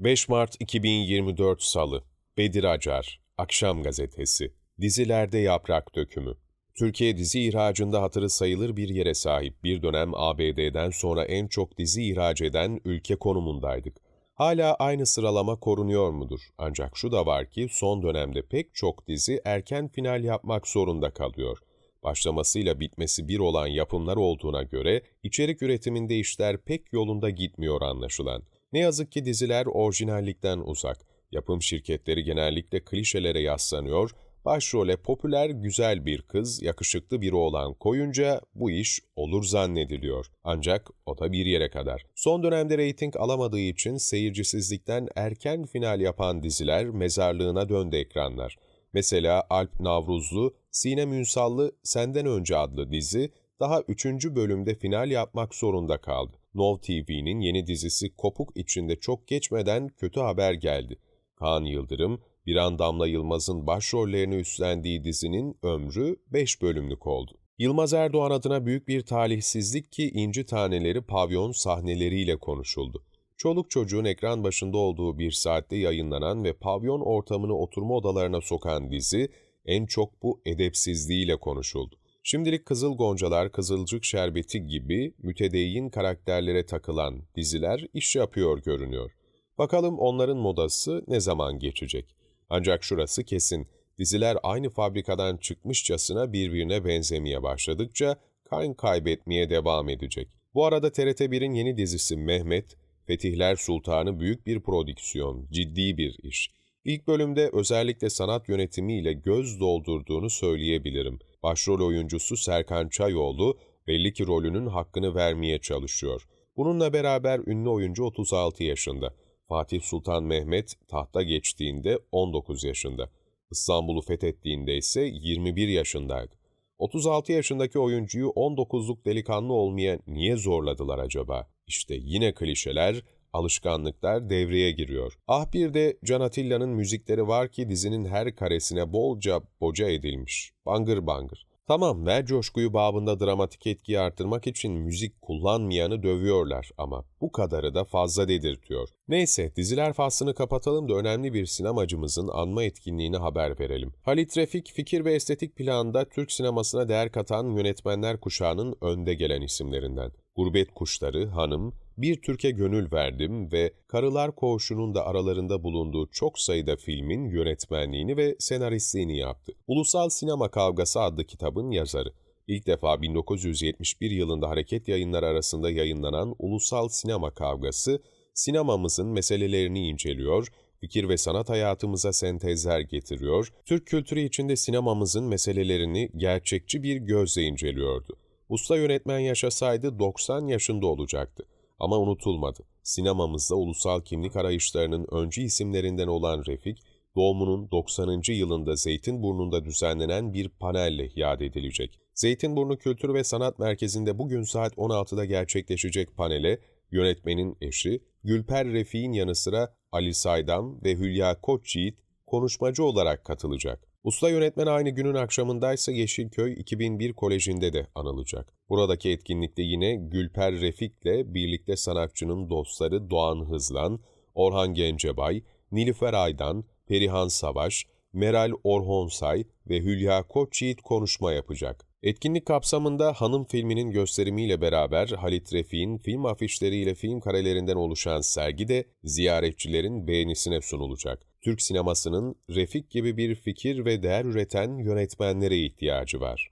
5 Mart 2024 Salı Bedir Acar Akşam Gazetesi Dizilerde Yaprak Dökümü Türkiye dizi ihracında hatırı sayılır bir yere sahip bir dönem ABD'den sonra en çok dizi ihraç eden ülke konumundaydık. Hala aynı sıralama korunuyor mudur? Ancak şu da var ki son dönemde pek çok dizi erken final yapmak zorunda kalıyor. Başlamasıyla bitmesi bir olan yapımlar olduğuna göre içerik üretiminde işler pek yolunda gitmiyor anlaşılan. Ne yazık ki diziler orijinallikten uzak. Yapım şirketleri genellikle klişelere yaslanıyor, başrole popüler güzel bir kız, yakışıklı biri olan koyunca bu iş olur zannediliyor. Ancak o da bir yere kadar. Son dönemde reyting alamadığı için seyircisizlikten erken final yapan diziler mezarlığına döndü ekranlar. Mesela Alp Navruzlu, Sinem Ünsallı Senden Önce adlı dizi daha 3. bölümde final yapmak zorunda kaldı. Nov TV'nin yeni dizisi Kopuk içinde çok geçmeden kötü haber geldi. Kaan Yıldırım, bir an Damla Yılmaz'ın başrollerini üstlendiği dizinin ömrü 5 bölümlük oldu. Yılmaz Erdoğan adına büyük bir talihsizlik ki inci taneleri pavyon sahneleriyle konuşuldu. Çoluk çocuğun ekran başında olduğu bir saatte yayınlanan ve pavyon ortamını oturma odalarına sokan dizi en çok bu edepsizliğiyle konuşuldu. Şimdilik Kızıl Goncalar, Kızılcık Şerbeti gibi mütedeyyin karakterlere takılan diziler iş yapıyor görünüyor. Bakalım onların modası ne zaman geçecek? Ancak şurası kesin, diziler aynı fabrikadan çıkmışçasına birbirine benzemeye başladıkça kan kaybetmeye devam edecek. Bu arada TRT1'in yeni dizisi Mehmet, Fetihler Sultanı büyük bir prodüksiyon, ciddi bir iş. İlk bölümde özellikle sanat yönetimiyle göz doldurduğunu söyleyebilirim. Başrol oyuncusu Serkan Çayoğlu belli ki rolünün hakkını vermeye çalışıyor. Bununla beraber ünlü oyuncu 36 yaşında. Fatih Sultan Mehmet tahta geçtiğinde 19 yaşında. İstanbul'u fethettiğinde ise 21 yaşındaydı. 36 yaşındaki oyuncuyu 19'luk delikanlı olmaya niye zorladılar acaba? İşte yine klişeler, alışkanlıklar devreye giriyor. Ah bir de Can Atilla'nın müzikleri var ki dizinin her karesine bolca boca edilmiş. Bangır bangır. Tamam ver coşkuyu babında dramatik etkiyi artırmak için müzik kullanmayanı dövüyorlar ama bu kadarı da fazla dedirtiyor. Neyse diziler faslını kapatalım da önemli bir sinemacımızın anma etkinliğini haber verelim. Halit Refik fikir ve estetik planda Türk sinemasına değer katan yönetmenler kuşağının önde gelen isimlerinden. Gurbet Kuşları, Hanım, Bir Türkiye Gönül Verdim ve Karılar Koğuşu'nun da aralarında bulunduğu çok sayıda filmin yönetmenliğini ve senaristliğini yaptı. Ulusal Sinema Kavgası adlı kitabın yazarı. İlk defa 1971 yılında hareket yayınları arasında yayınlanan Ulusal Sinema Kavgası, sinemamızın meselelerini inceliyor, fikir ve sanat hayatımıza sentezler getiriyor, Türk kültürü içinde sinemamızın meselelerini gerçekçi bir gözle inceliyordu. Usta yönetmen yaşasaydı 90 yaşında olacaktı. Ama unutulmadı. Sinemamızda ulusal kimlik arayışlarının öncü isimlerinden olan Refik, doğumunun 90. yılında Zeytinburnu'nda düzenlenen bir panelle yad edilecek. Zeytinburnu Kültür ve Sanat Merkezi'nde bugün saat 16'da gerçekleşecek panele, yönetmenin eşi Gülper Refik'in yanı sıra Ali Saydam ve Hülya Koçyiğit konuşmacı olarak katılacak. Usta yönetmen aynı günün akşamındaysa Yeşilköy 2001 Koleji'nde de anılacak. Buradaki etkinlikte yine Gülper Refik'le birlikte sanatçının dostları Doğan Hızlan, Orhan Gencebay, Nilüfer Aydan, Perihan Savaş, Meral Orhonsay ve Hülya Koçyiğit konuşma yapacak. Etkinlik kapsamında Hanım filminin gösterimiyle beraber Halit Refik'in film afişleriyle film karelerinden oluşan sergi de ziyaretçilerin beğenisine sunulacak. Türk sinemasının Refik gibi bir fikir ve değer üreten yönetmenlere ihtiyacı var.